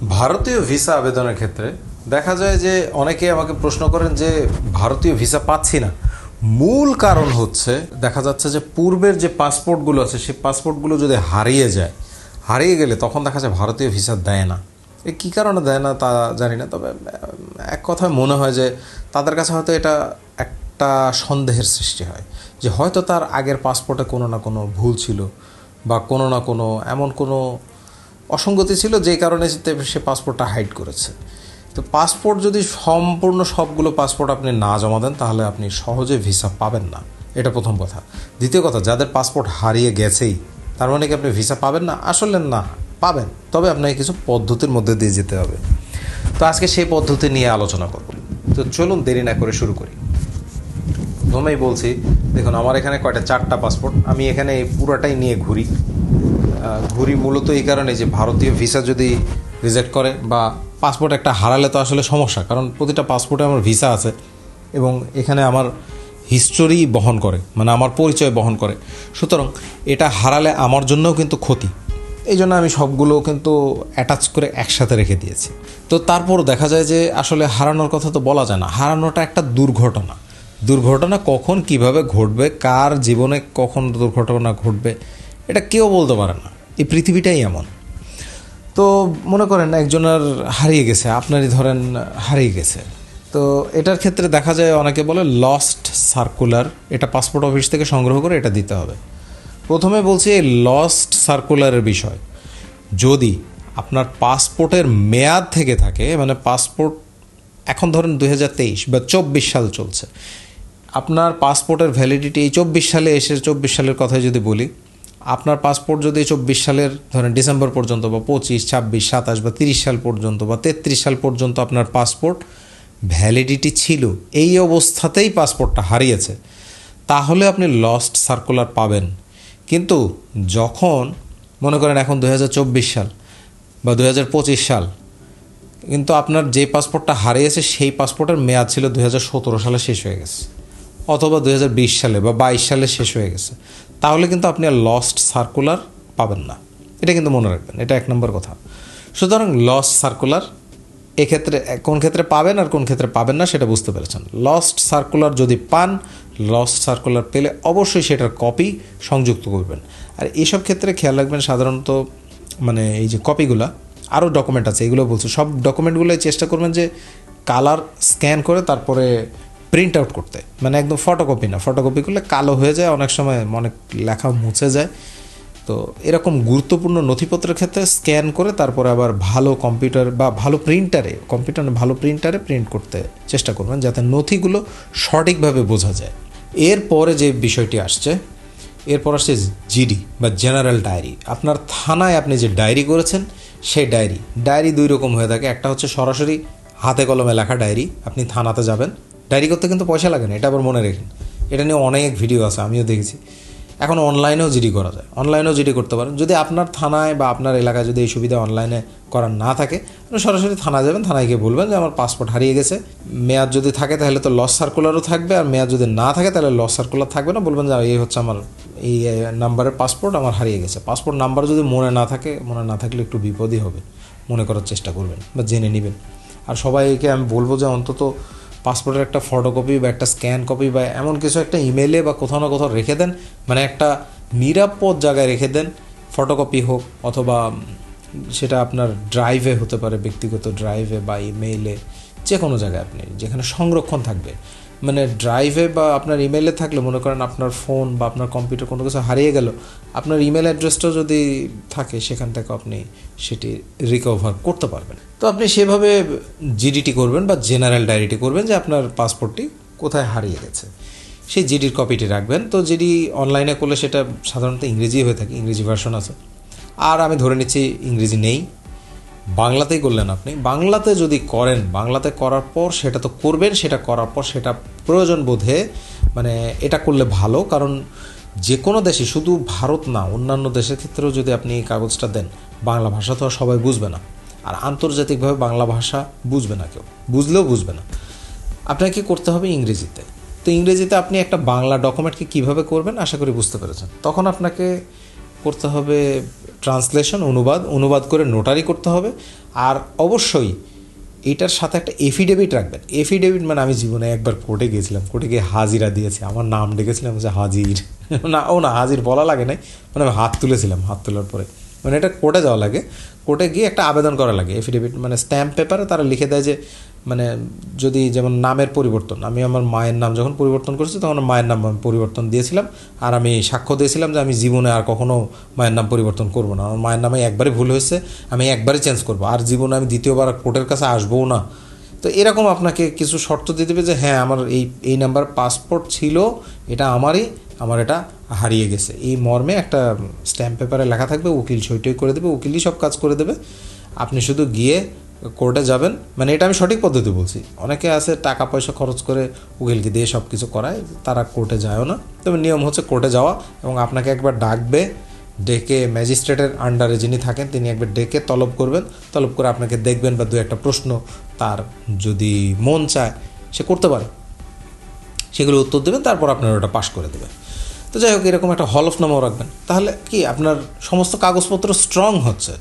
ভারতীয় ভিসা আবেদনের ক্ষেত্রে দেখা যায় যে অনেকে আমাকে প্রশ্ন করেন যে ভারতীয় ভিসা পাচ্ছি না। মূল কারণ হচ্ছে, দেখা যাচ্ছে যে পূর্বের যে পাসপোর্টগুলো আছে, সেই পাসপোর্টগুলো যদি হারিয়ে যায়, হারিয়ে গেলে তখন দেখা যায় ভারতীয় ভিসা দেয় না। এ কী কারণে দেয় না তা জানি না, তবে এক কথায় মনে হয় যে তাদের কাছে হয়তো এটা একটা সন্দেহের সৃষ্টি হয় যে হয়তো তার আগের পাসপোর্টে কোনো না কোনো ভুল ছিল বা কোনো না কোনো এমন কোনো অসঙ্গতি ছিল যেই কারণে সে- পাসপোর্টটা হাইড করেছে। তো পাসপোর্ট যদি সম্পূর্ণ সবগুলো পাসপোর্ট আপনি না জমা দেন, তাহলে আপনি সহজে ভিসা পাবেন না। এটা প্রথম কথা। দ্বিতীয় কথা, যাদের পাসপোর্ট হারিয়ে গেছেই, তার মানে কি আপনি ভিসা পাবেন না? আসলে না, পাবেন। তবে আপনাকে কিছু পদ্ধতির মধ্যে দিয়ে যেতে হবে। তো আজকে সেই পদ্ধতি নিয়ে আলোচনা করব। তো চলুন দেরি না করে শুরু করি। প্রথমেই বলছি, দেখুন, আমার এখানে কয়টা, চারটা পাসপোর্ট আমি এখানে পুরাটাই নিয়ে ঘুরি। ঘুরি মূলত এই কারণে যে ভারতীয় ভিসা যদি রিজেক্ট করে বা পাসপোর্ট একটা হারালে তো আসলে সমস্যা, কারণ প্রতিটা পাসপোর্টে আমার ভিসা আছে এবং এখানে আমার হিস্টোরি বহন করে মানে আমার পরিচয় বহন করে। সুতরাং এটা হারালে আমার জন্যও কিন্তু ক্ষতি। এই জন্য আমি সবগুলো কিন্তু অ্যাটাচ করে একসাথে রেখে দিয়েছি। তো তারপর দেখা যায় যে আসলে হারানোর কথা তো বলা যায় না, হারানোটা একটা দুর্ঘটনা। দুর্ঘটনা কখন কীভাবে ঘটবে, কার জীবনে কখন দুর্ঘটনা ঘটবে এটা কেউ বলতে পারে না। এই পৃথিবীটাই এমন। তো মনে করেন একজনের হারিয়ে গেছে, আপনারই ধরেন হারিয়ে গেছে। তো এটার ক্ষেত্রে দেখা যায় অনেকে বলে লস্ট সার্কুলার এটা পাসপোর্ট অফিস থেকে সংগ্রহ করে এটা দিতে হবে। প্রথমে বলছি এই লস্ট সার্কুলারের বিষয়। যদি আপনার পাসপোর্টের মেয়াদ থেকে থাকে মানে পাসপোর্ট এখন ধরেন দু হাজার তেইশ বা চব্বিশ সাল চলছে। আপনার পাসপোর্টের ভ্যালিডিটি এই চব্বিশ সালে এসে, চব্বিশ সালের কথাই যদি বলি আপনার পাসপোর্ট যদি চব্বিশ সালের, ধরেন ডিসেম্বর পর্যন্ত বা পঁচিশ, ছাব্বিশ, সাতাশ বা তিরিশ সাল পর্যন্ত বা তেত্রিশ সাল পর্যন্ত আপনার পাসপোর্ট ভ্যালিডিটি ছিল, এই অবস্থাতেই পাসপোর্টটা হারিয়েছে, তাহলে আপনি লস্ট সার্কুলার পাবেন। কিন্তু যখন, মনে করেন এখন দু হাজার চব্বিশ সাল বা দু হাজার পঁচিশ সাল, কিন্তু আপনার যে পাসপোর্টটা হারিয়েছে সেই পাসপোর্টের মেয়াদ ছিল দু হাজার সতেরো সালে শেষ হয়ে গেছে, অথবা দু হাজার বিশ সালে বা বাইশ সালে শেষ হয়ে গেছে। তাহলে কিন্তু আপনি আর লস্ট সার্কুলার পাবেন না। এটা কিন্তু মনে রাখবেন, এটা এক নম্বর কথা। সুতরাং লস্ট সার্কুলার এক্ষেত্রে, কোন ক্ষেত্রে পাবেন আর কোন ক্ষেত্রে পাবেন না সেটা বুঝতে পেরেছেন। লস্ট সার্কুলার যদি পান লস্ট সার্কুলার পেলে অবশ্যই সেটার কপি সংযুক্ত করবেন। আর এইসব ক্ষেত্রে খেয়াল রাখবেন সাধারণত মানে এই যে কপিগুলা আরও ডকুমেন্ট আছে, এগুলো বলছে। সব ডকুমেন্টগুলোই চেষ্টা করবেন যে কালার স্ক্যান করে তারপরে প্রিন্ট আউট করতে। মানে একদম ফটোকপি না। ফটোকপি করলে কালো হয়ে যায় অনেক সময় অনেক লেখা মুছে যায়। তো এরকম গুরুত্বপূর্ণ নথিপত্রের ক্ষেত্রে স্ক্যান করে তারপরে আবার ভালো কম্পিউটার বা ভালো প্রিন্টারে কম্পিউটার না, ভালো প্রিন্টারে প্রিন্ট করতে চেষ্টা করবেন যাতে নথিগুলো সঠিকভাবে বোঝা যায়। এরপরে যে বিষয়টি আসছে এরপর আসছে জিডি বা জেনারেল ডায়েরি আপনার থানায় আপনি যে ডায়েরি করেছেন সেই ডায়েরি ডায়েরি দুই রকম হয়ে থাকে। একটা হচ্ছে সরাসরি হাতে কলমে লেখা ডায়েরি আপনি থানাতে যাবেন। ডায়েরি করতে কিন্তু পয়সা লাগে না, এটা আবার মনে রাখেন এটা নিয়ে অনেক ভিডিও আছে, আমিও দেখেছি। এখন অনলাইনেও জিডি করা যায়। অনলাইনেও জিডি করতে পারেন। যদি আপনার থানায় বা আপনার এলাকায় যদি এই সুবিধা অনলাইনে করার না থাকে সরাসরি থানায় যাবেন, থানায় গিয়ে বলবেন যে আমার পাসপোর্ট হারিয়ে গেছে। মেয়াদ যদি থাকে তাহলে তো লস সার্কুলারও থাকবে, আর মেয়াদ যদি না থাকে তাহলে লস সার্কুলার থাকবে না। বলবেন যে, এই হচ্ছে আমার, এই নাম্বারের পাসপোর্ট আমার হারিয়ে গেছে। পাসপোর্ট নাম্বার যদি মনে না থাকে, মনে না থাকলে একটু বিপদই হবে। মনে করার চেষ্টা করবেন বা জেনে নেবেন। আর সবাইকে আমি বলব যে অন্তত পাসপোর্টের একটা ফটোকপি বা একটা স্ক্যান কপি বা এমন কিছু একটা ইমেলে বা কোথাও না কোথাও রেখে দেন মানে একটা নিরাপদ জায়গায় রেখে দেন ফটোকপি হোক অথবা সেটা আপনার ড্রাইভে হতে পারে, ব্যক্তিগত ড্রাইভে বা ইমেইলে যে কোনো জায়গায় আপনি, যেখানে সংরক্ষণ থাকবে। মানে ড্রাইভে বা আপনার ইমেলে থাকলে, মনে করেন আপনার ফোন বা আপনার কম্পিউটার কোনো কিছু হারিয়ে গেল, আপনার ইমেল অ্যাড্রেসটাও যদি থাকে সেখান থেকে আপনি সেটি রিকভার করতে পারবেন। তো আপনি সেভাবে জিডিটি করবেন বা জেনারেল ডায়েরিটি করবেন যে আপনার পাসপোর্টটি কোথায় হারিয়ে গেছে। সেই জিডির কপিটি রাখবেন। তো জিডি অনলাইনে করলে সেটা সাধারণত ইংরেজি হয়ে থাকে, ইংরেজি ভার্সন আছে। আর আমি ধরে নিচ্ছি ইংরেজি নেই। বাংলাতেই করলেন আপনি। বাংলাতে যদি করেন, বাংলাতে করার পর সেটা তো করবেন, সেটা করার পর সেটা প্রয়োজন বোধে মানে এটা করলে ভালো, কারণ যে কোনো দেশে, শুধু ভারত না, অন্যান্য দেশের ক্ষেত্রেও যদি আপনি এই কাগজটা দেন, বাংলা ভাষা তো আর সবাই বুঝবে না। আর আন্তর্জাতিকভাবে বাংলা ভাষা বুঝবে না কেউ, বুঝলেও বুঝবে না। আপনাকে করতে হবে ইংরেজিতে? তো ইংরেজিতে আপনি একটা বাংলা ডকুমেন্টকে কীভাবে করবেন, আশা করি বুঝতে পেরেছেন। তখন আপনাকে করতে হবে ট্রান্সলেশন, অনুবাদ অনুবাদ করে নোটারি করতে হবে। আর অবশ্যই এটার সাথে একটা এফিডেভিট রাখবেন। এফিডেভিট মানে আমি জীবনে একবার কোর্টে গিয়েছিলাম। কোর্টে গিয়ে হাজিরা দিয়েছি। আমার নাম ডেকেছিলাম যে হাজির। না, ও না, হাজির বলা লাগে নাই। মানে আমি হাত তুলেছিলাম, হাত তোলার পরে। মানে এটা কোর্টে যাওয়া লাগে। কোর্টে গিয়ে একটা আবেদন করা লাগে। এফিডেভিট মানে স্ট্যাম্প পেপারে তারা লিখে দেয় যে মানে যদি যেমন নামের পরিবর্তন, আমি আমার মায়ের নাম যখন পরিবর্তন করেছি, তখন মায়ের নাম আমি পরিবর্তন দিয়েছিলাম, আর আমি সাক্ষ্য দিয়েছিলাম যে আমি জীবনে আর কখনও মায়ের নাম পরিবর্তন করব না। আমার মায়ের নামে একবারই ভুল হয়েছে, আমি একবারই চেঞ্জ করব। আর জীবনে আমি দ্বিতীয়বার কোর্টের কাছে আসবও না। তো এরকম আপনাকে কিছু শর্ত দিয়ে দেবে যে হ্যাঁ আমার এই এই নাম্বার পাসপোর্ট ছিল, এটা আমারই, আমার এটা হারিয়ে গেছে। এই মর্মে একটা স্ট্যাম্প পেপারে লেখা থাকবে, উকিল সইটই করে দেবে, উকিলই সব কাজ করে দেবে। আপনি শুধু গিয়ে কোর্টে যাবেন। মানে এটা আমি সঠিক পদ্ধতি বলছি। অনেকে আছে টাকা পয়সা খরচ করে উকিলকে দিয়ে সব কিছু করায়, তারা কোর্টে যায়ও না। তবে নিয়ম হচ্ছে কোর্টে যাওয়া এবং আপনাকে একবার ডাকবে, ডেকে ম্যাজিস্ট্রেটের আন্ডারে যিনি থাকেন, তিনি একবার ডেকে তলব করবেন। তলব করে আপনাকে দেখবেন বা দু একটা প্রশ্ন তার যদি মন চায়, সে করতে পারে। সেগুলো উত্তর দেবেন, তারপর আপনার ওটা পাশ করে দেবেন। তো যাই হোক, এরকম একটা হলফনামাও রাখবেন। তাহলে কি আপনার সমস্ত কাগজপত্র স্ট্রং হচ্ছে?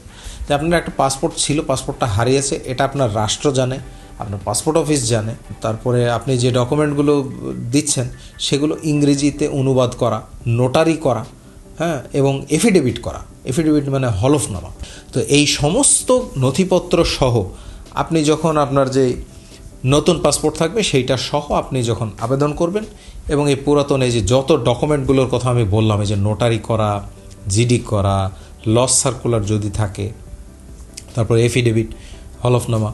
যে আপনার একটা পাসপোর্ট ছিল পাসপোর্টটা হারিয়েছে, এটা আপনার রাষ্ট্র জানে, আপনার পাসপোর্ট অফিস জানে, তারপরে আপনি যে ডকুমেন্টগুলো দিচ্ছেন, সেগুলো ইংরেজিতে অনুবাদ করা নোটারি করা হ্যাঁ এবং এফিডেভিট করা এফিডেভিট মানে হলফনামা তো এই সমস্ত নথিপত্র সহ আপনি যখন আপনার যে নতুন পাসপোর্ট থাকবে, সেইটা সহ আপনি যখন আবেদন করবেন, এবং এই পুরাতন এই যে যত ডকুমেন্টগুলোর কথা আমি বললাম, এই যে নোটারি করা জিডি করা লস সার্কুলার যদি থাকে তারপর এফিডেভিট হলফনামা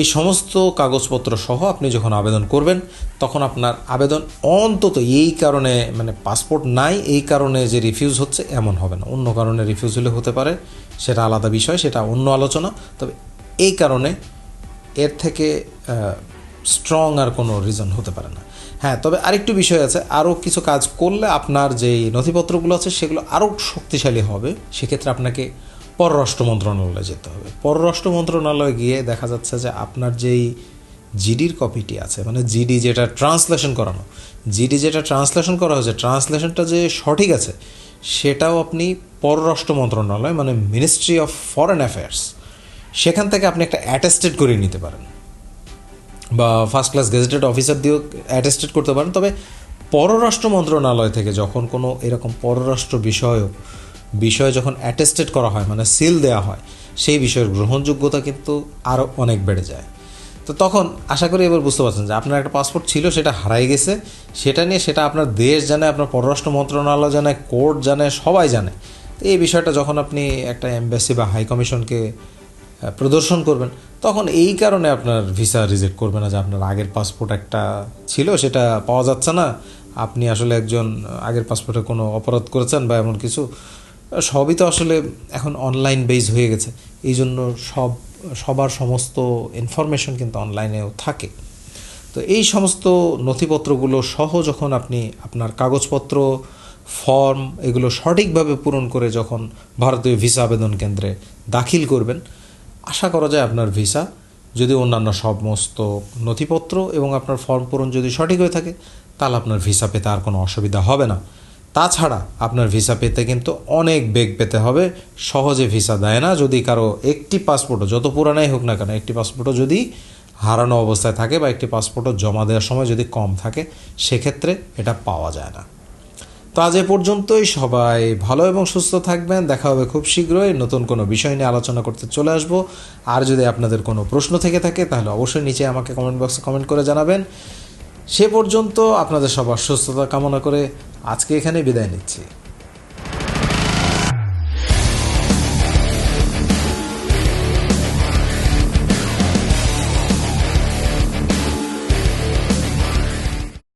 এই সমস্ত কাগজপত্র সহ আপনি যখন আবেদন করবেন, তখন আপনার আবেদন অন্তত এই কারণে মানে পাসপোর্ট নাই, এই কারণে যে রিফিউজ হচ্ছে এমন হবে না। অন্য কারণে রিফিউজ হলে হতে পারে, সেটা আলাদা বিষয়, সেটা অন্য আলোচনা। তবে এই কারণে এর থেকে স্ট্রং আর কোনো রিজন হতে পারে না। হ্যাঁ তবে আরেকটু বিষয় আছে, আরও কিছু কাজ করলে আপনার যেই নথিপত্রগুলো আছে, সেগুলো আরও শক্তিশালী হবে। সেক্ষেত্রে আপনাকে পররাষ্ট্র মন্ত্রণালয়ে যেতে হবে। পররাষ্ট্র মন্ত্রণালয়ে গিয়ে দেখা যাচ্ছে যে আপনার যেই জিডির কপিটি আছে মানে জিডি যেটা ট্রান্সলেশন করানো, জিডি যেটা ট্রান্সলেশন করা হয়েছে, ট্রান্সলেশনটা যে সঠিক আছে, সেটাও আপনি পররাষ্ট্র মন্ত্রণালয় মানে মিনিস্ট্রি অফ ফরেন অ্যাফেয়ার্স সেখান থেকে আপনি একটা অ্যাটেস্টেড করিয়ে নিতে পারেন। বা ফার্স্ট ক্লাস গেজেটেড অফিসার দিয়েও অ্যাটেস্টেড করতে পারেন। তবে পররাষ্ট্র মন্ত্রণালয় থেকে যখন কোনো এরকম পররাষ্ট্র বিষয়ও বিষয় যখন অ্যাটেস্টেড করা হয় মানে সিল দেওয়া হয়, সেই বিষয়ের গ্রহণযোগ্যতা কিন্তু আরও অনেক বেড়ে যায়। তো তখন আশা করি এবার বুঝতে পারছেন যে আপনার একটা পাসপোর্ট ছিল, সেটা হারাই গেছে। সেটা নিয়ে সেটা আপনার দেশ জানে, আপনার পররাষ্ট্র মন্ত্রণালয় জানে কোর্ট জানে, সবাই জানে। তো এই বিষয়টা যখন আপনি একটা এম্বাসি বা হাই কমিশনকে প্রদর্শন করবেন, তখন এই কারণে আপনার ভিসা রিজেক্ট করবে না যে আপনার আগের পাসপোর্ট একটা ছিল, সেটা পাওয়া যাচ্ছে না। আপনি আসলে একজন আগের পাসপোর্টে কোনো অপরাধ করেছেন বা এমন কিছু সবই তো আসলে এখন অনলাইন বেস হয়ে গেছে। এই জন্য সব, সবার সমস্ত ইনফরমেশন কিন্তু অনলাইনেও থাকে। তো এই সমস্ত নথিপত্রগুলো সহ যখন আপনি আপনার কাগজপত্র ফর্ম এগুলো সঠিকভাবে পূরণ করে যখন ভারতীয় ভিসা আবেদন কেন্দ্রে দাখিল করবেন, আশা করা যায় আপনার ভিসা যদি অন্যান্য সমস্ত নথিপত্র এবং আপনার ফর্ম পূরণ যদি সঠিক হয়ে থাকে, তাহলে আপনার ভিসা পেতে আর কোনো অসুবিধা হবে না। তাছাড়া আপনার ভিসা পেতে কিন্তু অনেক বেগ পেতে হবে। সহজে ভিসা দেয় না। যদি কারও একটি পাসপোর্টও যত পুরানাই হোক না কেন, একটি পাসপোর্টও যদি হারানো অবস্থায় থাকে বা একটি পাসপোর্টও জমা দেওয়ার সময় যদি কম থাকে, সেক্ষেত্রে এটা পাওয়া যায় না। তো আজ এ পর্যন্তই। সবাই ভালো এবং সুস্থ থাকবেন। দেখা হবে খুব শীঘ্রই। নতুন কোনো বিষয় নিয়ে আলোচনা করতে চলে আসব। আর যদি আপনাদের কোনো প্রশ্ন থেকে থাকে, তাহলে অবশ্যই নিচে আমাকে কমেন্ট বক্সে কমেন্ট করে জানাবেন। সে পর্যন্ত আপনাদের সবার সুস্থতা কামনা করে আজকে এখানে বিদায় নিচ্ছি।